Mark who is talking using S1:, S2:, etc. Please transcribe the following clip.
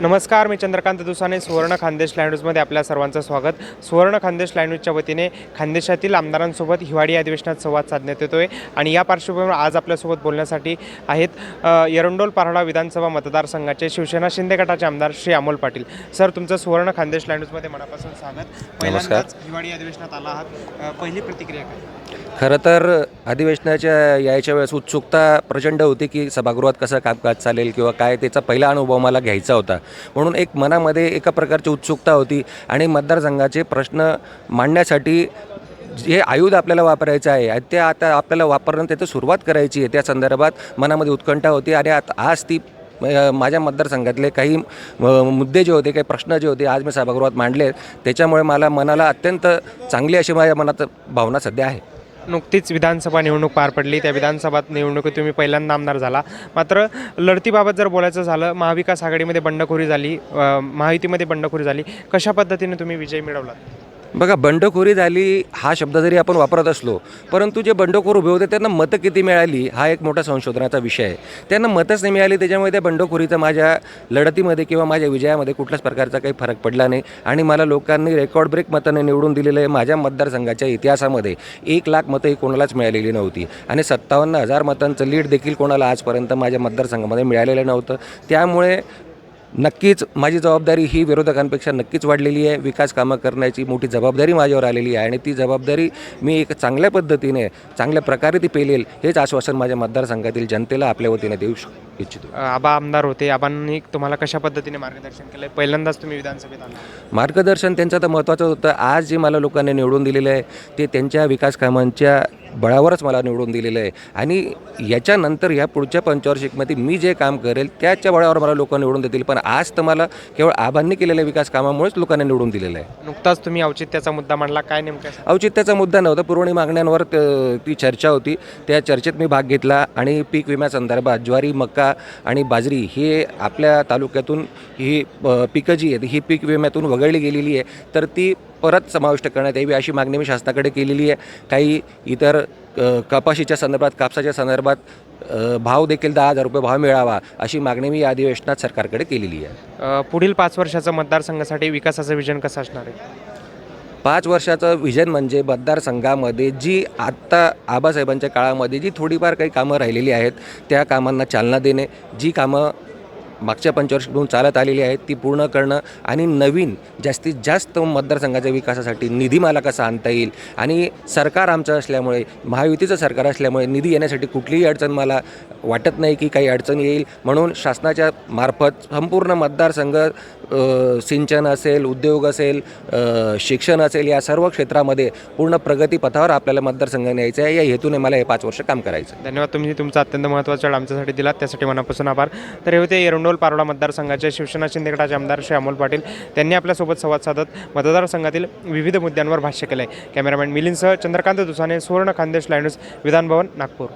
S1: नमस्कार मी चंद्रकांत दुसाने सुवर्ण खानदेश लँडूजमध्ये आपल्या सर्वांचं स्वागत. सुवर्ण खानदेश लँडूजच्या वतीने खानदेशातील आमदारांसोबत हिवाळी अधिवेशनात संवाद साधण्यात येतोय आणि या पार्श्वभूमीवर आज आपल्यासोबत बोलण्यासाठी आहेत एरंडोल पारडा विधानसभा मतदारसंघाचे शिवसेना शिंदे गटाचे आमदार श्री अमोल पाटील. सर तुमचं सुवर्ण खानदेश लँडूजमध्ये मनापासून स्वागत. पहिल्यांदाच हिवाळी अधिवेशनात आला आहात. पहिली प्रतिक्रिया काय?
S2: खरं तर अधिवेशनाच्या यायच्या वेळेस उत्सुकता प्रचंड होती की सभागृहात कसं कामकाज चालेल किंवा काय त्याचा पहिला अनुभव मला घ्यायचा होता. म्हणून एक मनामध्ये एका प्रकारची उत्सुकता होती आणि मतदारसंघाचे प्रश्न मांडण्यासाठी जे आयुध आपल्याला वापरायचं आहे ते आता आपल्याला वापरणं त्याचं सुरुवात करायची आहे. त्या संदर्भात मनामध्ये उत्कंठा होती आणि आता आज ती माझ्या मतदारसंघातले काही मुद्दे जे होते काही प्रश्न जे होते आज मी सभागृहात मांडले. त्याच्यामुळे मला मनाला अत्यंत चांगली अशी माझ्या मनात भावना सध्या आहे.
S1: नुकतीच विधानसभा निवडणूक पार पडली. त्या विधानसभा निवडणुकीत तुम्ही पहिल्यांदा आमदार झाला. मात्र लढतीबाबत जर बोलायचं झालं महाविकास आघाडीमध्ये बंडखोरी झाली महायुतीमध्ये बंडखोरी झाली कशा पद्धतीने तुम्ही विजय मिळवला
S2: बघा बंडखोरी झाली हा शब्द जरी आपण वापरत असलो परंतु जे बंडखोर उभे होते त्यांना मतं किती मिळाली हा एक मोठा संशोधनाचा विषय आहे. त्यांना मतच नाही मिळाली त्याच्यामुळे त्या बंडखोरीचा माझ्या लढतीमध्ये किंवा माझ्या विजयामध्ये कुठल्याच प्रकारचा काही फरक पडला नाही. आणि मला लोकांनी रेकॉर्ड ब्रेक मताने निवडून दिलेलं आहे माझ्या मतदारसंघाच्या इतिहासामध्ये एक लाख मतं ही कोणालाच मिळालेली नव्हती. आणि सत्तावन्न हजार मतांचं लीड देखील कोणाला आजपर्यंत माझ्या मतदारसंघामध्ये मिळालेलं नव्हतं. त्यामुळे नक्कीच माझी जबाबदारी ही विरोधकांपेक्षा नक्कीच वाढलेली आहे. विकास कामं करण्याची मोठी जबाबदारी माझ्यावर आलेली आहे आणि ती जबाबदारी मी एक चांगल्या पद्धतीने चांगल्या प्रकारे ती पेलेल हेच आश्वासन माझ्या मतदारसंघातील जनतेला आपल्या वतीने देऊ इच्छितो.
S1: आबा आमदार होते. आबांनी तुम्हाला कशा पद्धतीने मार्गदर्शन केलं पहिल्यांदाच तुम्ही विधानसभेत आला
S2: मार्गदर्शन त्यांचं तर महत्त्वाचं होतं. आज जे मला लोकांनी निवडून दिलेलं आहे ते त्यांच्या विकास कामांच्या बळावरच मला निवडून दिलेलं आहे. आणि याच्यानंतर ह्या पुढच्या पंचवार्षिकमध्ये मी जे काम करेल त्याच्या बळावर मला लोक निवडून देतील. पण आज तर मला केवळ आबांनी केलेल्या विकास कामामुळेच लोकांनी निवडून दिलेलं आहे.
S1: नुकताच तुम्ही औचित्याचा मुद्दा मांडला. काय नेमकं?
S2: औचित्याचा मुद्दा नव्हता पुरवणी मागण्यांवर त- चर्चा होती. त्या चर्चेत मी भाग घेतला आणि पीक विम्यासंदर्भात ज्वारी मका आणि बाजरी हे आपल्या तालुक्यातून ही पिकं जी आहेत ही पीक विम्यातून वगळली गेलेली आहे. तर ती परत समाविष्ट करण्यात यावी अशी मागणी मी शासनाकडे केलेली आहे. काही इतर कपाशीच्या संदर्भात कापसाच्या संदर्भात भाव देखील दहा हजार रुपये भाव मिळावा अशी मागणी मी या अधिवेशनात सरकारकडे केलेली आहे.
S1: पुढील पाच वर्षाचं मतदारसंघासाठी विकासाचं विजन कसं असणार आहे?
S2: पाच वर्षाचं विजन म्हणजे मतदारसंघामध्ये जी आत्ता आबासाहेबांच्या काळामध्ये जी थोडीफार काही कामं राहिलेली आहेत त्या कामांना चालना देणे जी कामं मागच्या पंचवर्षातून चालत आलेली आहेत ती पूर्ण करणं आणि नवीन जास्तीत जास्त मतदारसंघाच्या विकासासाठी निधी मला कसा आणता येईल. आणि सरकार आमचं असल्यामुळे महायुतीचं सरकार असल्यामुळे निधी येण्यासाठी कुठलीही अडचण मला वाटत नाही की काही अडचण येईल. म्हणून शासनाच्या मार्फत संपूर्ण मतदारसंघ सिंचन असेल उद्योग असेल शिक्षण असेल या सर्व क्षेत्रामध्ये पूर्ण प्रगतीपथावर आपल्याला मतदारसंघ न्यायचं आहे. या हेतूने मला हे पाच वर्ष काम करायचं
S1: धन्यवाद. तुम्ही तुमचा अत्यंत महत्त्वाचा वेळ आमच्यासाठी दिलात. त्यासाठी मनापासून आभार. तर हे होते एरंडोल पारोडा मतदारसंघाचे शिवसेना शिंदे गटाचे आमदार श्री अमोल पाटील. त्यांनी आपल्यासोबत संवाद साधत मतदारसंघातील विविध मुद्द्यांवर भाष्य केलं आहे कॅमेरामॅन मिलिंदसह चंद्रकांत दुसाने सुवर्ण खानदेश लायन्स विधानभवन नागपूर.